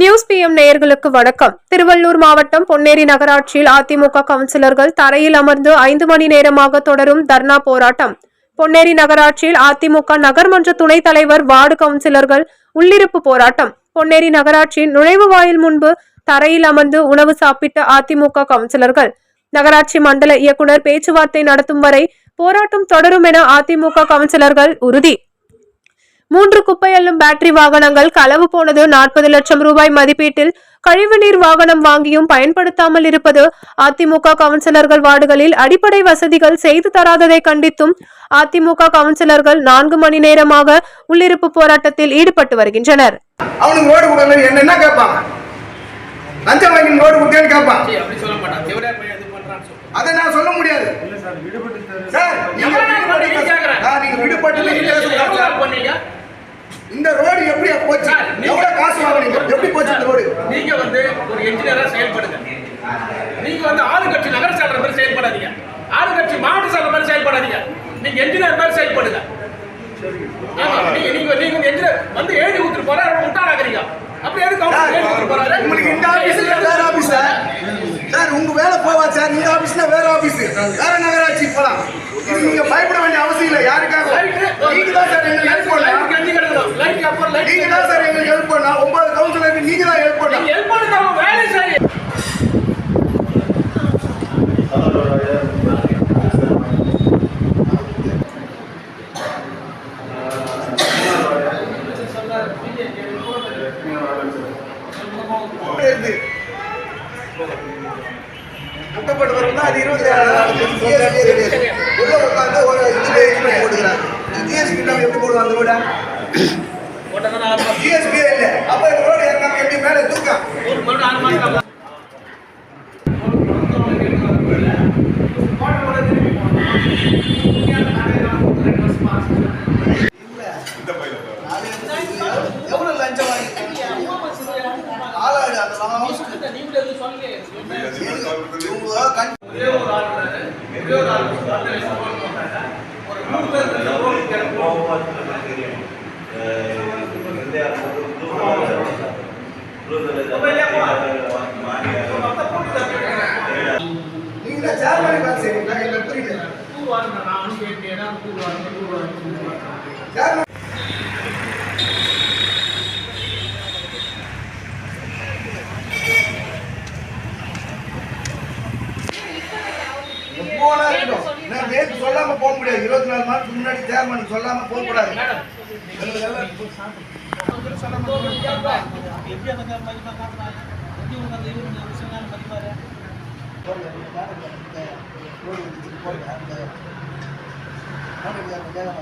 News PM நேயர்களுக்கு வணக்கம். திருவள்ளூர் மாவட்டம் பொன்னேரி நகராட்சியில் அதிமுக கவுன்சிலர்கள் தரையில் அமர்ந்து ஐந்து மணி நேரமாக தொடரும் தர்ணா போராட்டம். பொன்னேரி நகராட்சியில் அதிமுக நகர்மன்ற துணைத் தலைவர் வார்டு கவுன்சிலர்கள் உள்ளிருப்பு போராட்டம். பொன்னேரி நகராட்சியின் நுழைவு வாயில் முன்பு தரையில் அமர்ந்து உணவு சாப்பிட்ட அதிமுக கவுன்சிலர்கள். நகராட்சி மண்டல இயக்குனர் பேச்சுவார்த்தை நடத்தும் வரை போராட்டம் தொடரும் என அதிமுக கவுன்சிலர்கள் உறுதி. மூன்று குப்பை அள்ளும் பேட்டரி வாகனங்கள் களவு போனது. நாற்பது லட்சம் ரூபாய் மதிப்பீட்டில் கழிவுநீர் வாகனம் வாங்கியும் பயன்படுத்தாமல் இருப்பது அதிமுக கவுன்சிலர்கள் வார்டுகளில் அடிப்படை வசதிகள் செய்து தராததை கண்டித்தும் அதிமுக கவுன்சிலர்கள் நான்கு மணி நேரமாக உள்ளிருப்பு போராட்டத்தில் ஈடுபட்டு வருகின்றனர். சொல்ல. அதை நான் முடியாது. சார் நீங்க விடுபட்டு இந்த ரோடு எப்படி போச்சு? நீங்க- காசு வாங்குனீங்க எப்படி போச்சு இந்த ரோடு? நீங்க வந்து ஒரு என்ஜினியரா செயல்படுங்க. நீங்க வந்து ஆளுங்கட்சி நகர செயலர் மாதிரி செயல்படாதீங்க. ஆளுங்கட்சி மாவட்ட செயலர் மாதிரி செயல்படாதீங்க. நீங்க என்ஜினியர் மாதிரி செயல்படுங்க. நீங்க நீங்க நீங்க என்ஜினியர் வந்து எழுதி ஊத்துட்டு போறாரு முட்டாளாக்குறீங்க அப்படி எதுக்கு அவங்க எழுதி ஊத்துட்டு போறாரு? உங்களுக்கு இந்த ஆபீஸ் வேற ஆபீஸ் சார் உங்க வேலை போவா சார். இந்த ஆபீஸ்னா வேற ஆபீஸ் வேற நகராட்சி போலாம். நீங்க பயப்பட வேண்டிய அவசியம் இல்லை. யாருக்காக? நீங்க தான் சார் எங்களுக்கு நீங்க தான் சார் எங்களுக்கு ஹெல்ப் பண்ணலாம் ஒன்பது கவுன்சிலருக்கு நீங்க தான் ஹெல்ப் நீங்க ஹெல்ப் அவங்க வேலை வரும்னா அது இருபத்தி ஏழு உள்ள உட்காந்து ஒரு இது எக்ஸ்பிளைன் போட்டுக்கிறாங்க ஜிஎஸ்பி நம்ம எப்படி போடுவோம் அந்த ரோட போட்டதான ஆறு மாசம் ஜிஎஸ்பி இல்லை அப்ப இந்த ரோடு இறங்காம எப்படி மேலே தூக்கம் ஒரு மணி ஆறு மாசம் எவ்வளவு லஞ்சம் வாங்கி ஆளாடு அந்த வாங்க நீங்களே எதுவும் சொல்லலையே இவங்க கண் ஒரே ஒரு ஆள் இருந்தாரு. ஒரே ஒரு ஆள் இருந்தாரு. அந்த சம்பவம் பண்ணாங்க. ஒரு மூணு பேர் இந்த ரோடு கிடக்கும். மொத்த போட்டு தப்பிடுறாங்க. நீங்க சேர்மனை பார்த்து வேலை இல்ல புரியல கூறுவாருங்க. நான் அனுப்பி வைக்கிறேன். அவங்க கூறுவாருங்க, கூறுவாருங்க, கூறுவாருங்க. சேர்மன் எப்போனா இருக்கட்டும். நான் நேத்து சொல்லாம போக முடியாது இருபத்தி நாலு மாதத்துக்கு முன்னாடி சேர்மன் சொல்லாம போக கூடாது மேடம், எங்களுக்கு எல்லாம்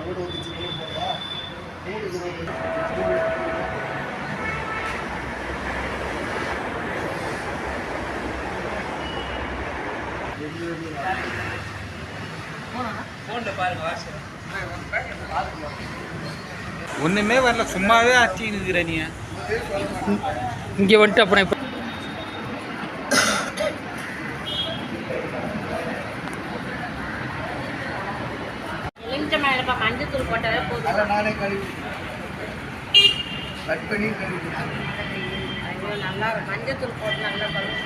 ஒண்ணுமே வரல சும்மாவே ஆச்சு இருக்கிற நீ. இங்க வந்துட்டு அப்புறம் இப்ப எலுமிச்சை மேலே மஞ்சத்தூள் போட்டாலே போதும் நானே கழுவி. கட் பண்ணி கழுவி. ஐயோ நல்லா இருக்கும். மஞ்சத்தூள் போட்டு நல்லா கழுவி.